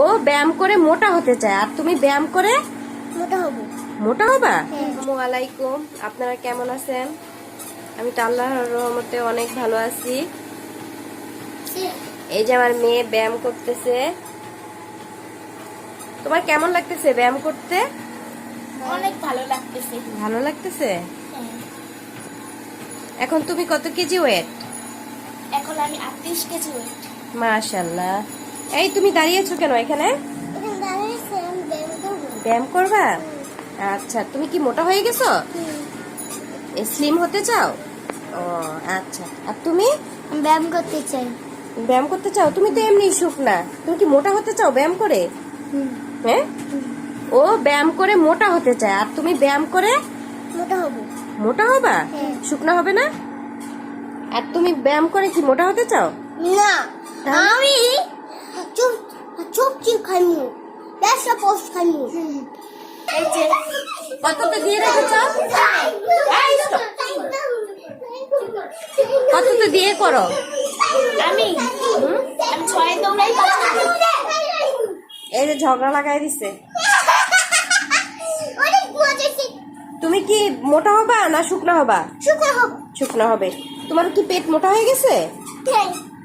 ও ব্যায়াম করে মোটা হতে চায়। আর তুমি ব্যায়াম করে মোটা হব। মোটা হবা? হ্যাঁ। আসসালামু আলাইকুম। আপনারা কেমন আছেন? আমি তো আল্লাহর রহমতে অনেক ভালো আছি। এই যে আমার মেয়ে ব্যায়াম করতেছে। তোমার কেমন লাগতেছে ব্যায়াম করতে? অনেক ভালো লাগতেছে। ভালো লাগতেছে? এখন তুমি কত কেজি ওয়েট? এখন আমি আটত্রিশ কেজি ওয়েট। মাশাল্লাহ এই তুমি দাঁড়িয়েছো কেন এখানে? ব্যায়াম করব। আচ্ছা তুমি কি মোটা হয়ে গেছো? স্লিম হতে চাও? ও আচ্ছা। আর তুমি? ব্যায়াম করতে চাই। ব্যায়াম করতে চাও? তুমি তো এমনি শুকনা তুমি কি মোটা হতে চাও ব্যায়াম করে? হ্যাঁ? ও ব্যায়াম করে মোটা হতে চায়। আর তুমি ব্যায়াম করে? মোটা হব। মোটা হবা? হ্যাঁ। শুকনা হবে না? আর তুমি ব্যায়াম করে কি মোটা হতে চাও? না। আমি পোস্ট এই যে কততে দিয়ে রেখেছো? কততে দিয়ে করো। আমি? আমি ছয় দৌড়াই এই যে ঝগড়া লাগাই দিছে। তুমি কি মোটা হবা না শুকনা হবা? শুকনা হবে। তোমার কি পেট মোটা হয়ে গেছে?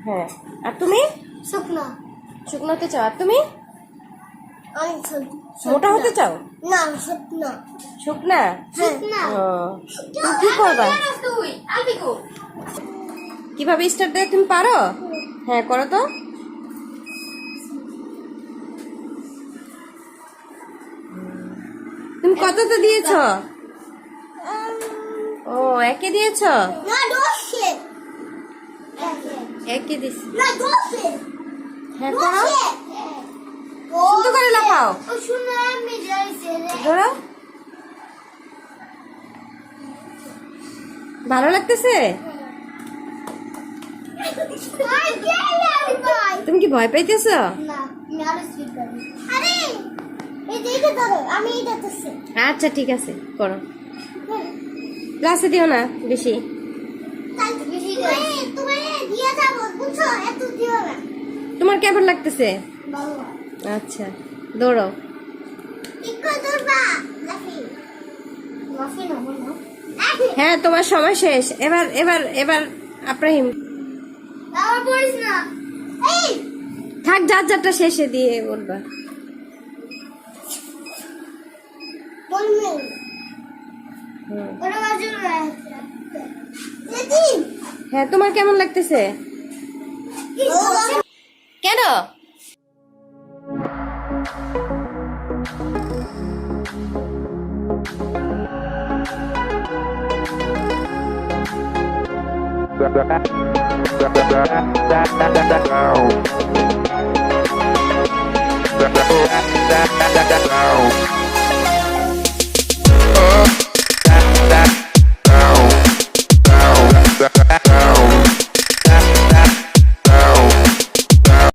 হ্যাঁ। আর তুমি? শুকনো। শুকনো হতে চাও। আর তুমি? আমি মোটা হতে চাও? না শুকনো? শুকনা শুকনা? ও, তুমি কি করবা? তুই আলবি কো কীভাবে স্টার্ট দেয় তুমি পারো? হ্যাঁ করো তো। তুমি কততে দিয়েছ? ও একে দিয়েছ? একে দিস হ্যাঁ করো। সুন্দর করে লাফাও। ধরো। ভালো লাগতেছে? তুমি কি ভয় পাইতেছ? আচ্ছা ঠিক আছে করো। ক্লাসে দিও না বেশি। বেশি দিয়ে যাব বুঝছ? এত দিও না। তোমার কেমন লাগতেছে? আচ্ছা দৌড়াও বলো। হ্যাঁ তোমার সময় শেষ। এবার এবার এবার আব্রাহিম। থাক যার যারটা শেষে দিয়ে বলবা। হ্যাঁ তোমার কেমন লাগতেছে? কেন Down.